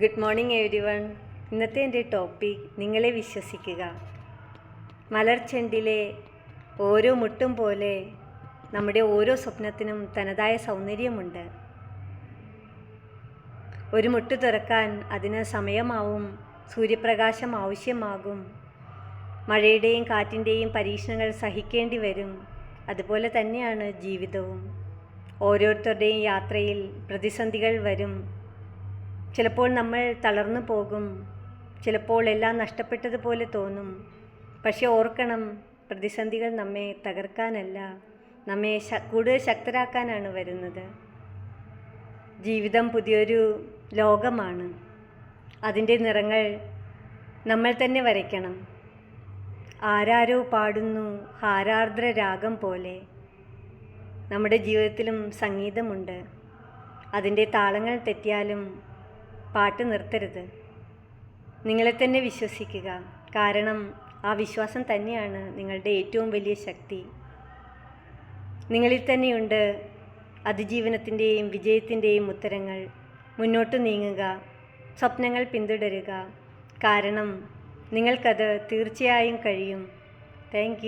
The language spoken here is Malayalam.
ഗുഡ് മോർണിംഗ് എവരി വൺ ഇന്നത്തെ എന്റെ ടോപ്പിക് നിങ്ങളെ വിശ്വസിക്കുക. മലർച്ചെണ്ടിലെ ഓരോ മുട്ടും പോലെ നമ്മുടെ ഓരോ സ്വപ്നത്തിനും തനതായ സൗന്ദര്യമുണ്ട്. ഒരു മുട്ട് തുറക്കാൻ അതിന് സമയമാവും സൂര്യപ്രകാശം ആവശ്യമാകും മഴയുടെയും കാറ്റിന്റെയും പരീക്ഷണങ്ങൾ സഹിക്കേണ്ടി വരും. അതുപോലെ തന്നെയാണ് ജീവിതവും. ഓരോരുത്തരുടെയും യാത്രയിൽ പ്രതിസന്ധികൾ വരും. ചിലപ്പോൾ നമ്മൾ തളർന്നു പോകും. ചിലപ്പോൾ എല്ലാം നഷ്ടപ്പെട്ടതുപോലെ തോന്നും. പക്ഷെ ഓർക്കണം പ്രതിസന്ധികൾ നമ്മെ തകർക്കാനല്ല നമ്മെ കൂടുതൽ ശക്തരാക്കാനാണ് വരുന്നത്. ജീവിതം പുതിയൊരു ലോകമാണ്. അതിന്റെ നിറങ്ങൾ നമ്മൾ തന്നെ വരയ്ക്കണം. ആരാരോ പാടുന്നു ഹാരാർദ്ര രാഗം പോലെ. നമ്മുടെ ജീവിതത്തിലും സംഗീതമുണ്ട്. അതിന്റെ താളങ്ങൾ തെറ്റിയാലും പാട്ട് നിർത്തരുത്. നിങ്ങളെ തന്നെ വിശ്വസിക്കുക. കാരണം ആ വിശ്വാസം തന്നെയാണ് നിങ്ങളുടെ ഏറ്റവും വലിയ ശക്തി. നിങ്ങളിൽ തന്നെയുണ്ട് അതിജീവനത്തിന്റെയും വിജയത്തിന്റെയും ഉത്തരങ്ങൾ. മുന്നോട്ട് നീങ്ങുക. സ്വപ്നങ്ങൾ പിന്തുടരുക. കാരണം നിങ്ങൾക്കത് തീർച്ചയായും കഴിയും. താങ്ക്